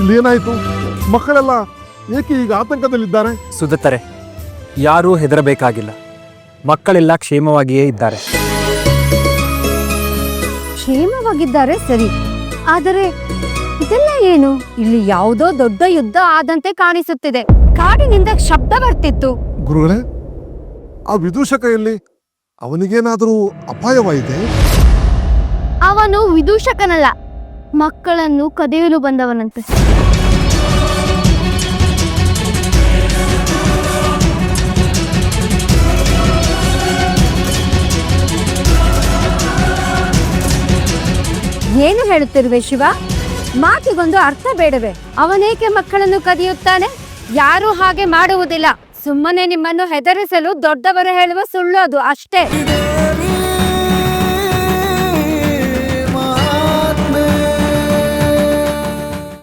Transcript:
ಇಲ್ಲಿ ಏನಾಯ್ತು? ಮಕ್ಕಳೆಲ್ಲ ಏಕೆ ಈಗ ಆತಂಕದಲ್ಲಿದ್ದಾರೆ? ಸುದತ್ತರೆ ಯಾರೂ ಹೆದರಬೇಕಾಗಿಲ್ಲ. ಮಕ್ಕಳೆಲ್ಲ ಕ್ಷೇಮವಾಗಿಯೇ ಇದ್ದಾರೆ. ಕ್ಷೇಮವಾಗಿದ್ದಾರೆ ಸರಿ. ಆದರೆ ಇದೆಲ್ಲ ಏನು? ಇಲ್ಲಿ ಯಾವುದೋ ದೊಡ್ಡ ಯುದ್ಧ ಆದಂತೆ ಕಾಣಿಸುತ್ತಿದೆ. ಕಾಡಿನಿಂದ ಶಬ್ದ ಬರ್ತಿತ್ತು. ಗುರುಗಳೇ ಆ ವಿದೂಷಕ ಎಲ್ಲಿ? ಅವನಿಗೇನಾದರೂ ಅಪಾಯವಾಯಿತೆ? ಅವನು ವಿದೂಷಕನಲ್ಲ. ಮಕ್ಕಳನ್ನು ಕದಿಯಲು ಬಂದವನಂತೆ. ಏನು ಹೇಳುತ್ತಿರುವೆ ಶಿವ? ಮಾತಿಗೊಂದು ಅರ್ಥ ಬೇಡವೆ? ಅವನೇಕೆ ಮಕ್ಕಳನ್ನು ಕದಿಯುತ್ತಾನೆ? ಯಾರೂ ಹಾಗೆ ಮಾಡುವುದಿಲ್ಲ. ಸುಮ್ಮನೆ ನಿಮ್ಮನ್ನು ಹೆದರಿಸಲು ದೊಡ್ಡವರು ಹೇಳುವ ಸುಳ್ಳು ಅದು ಅಷ್ಟೇ.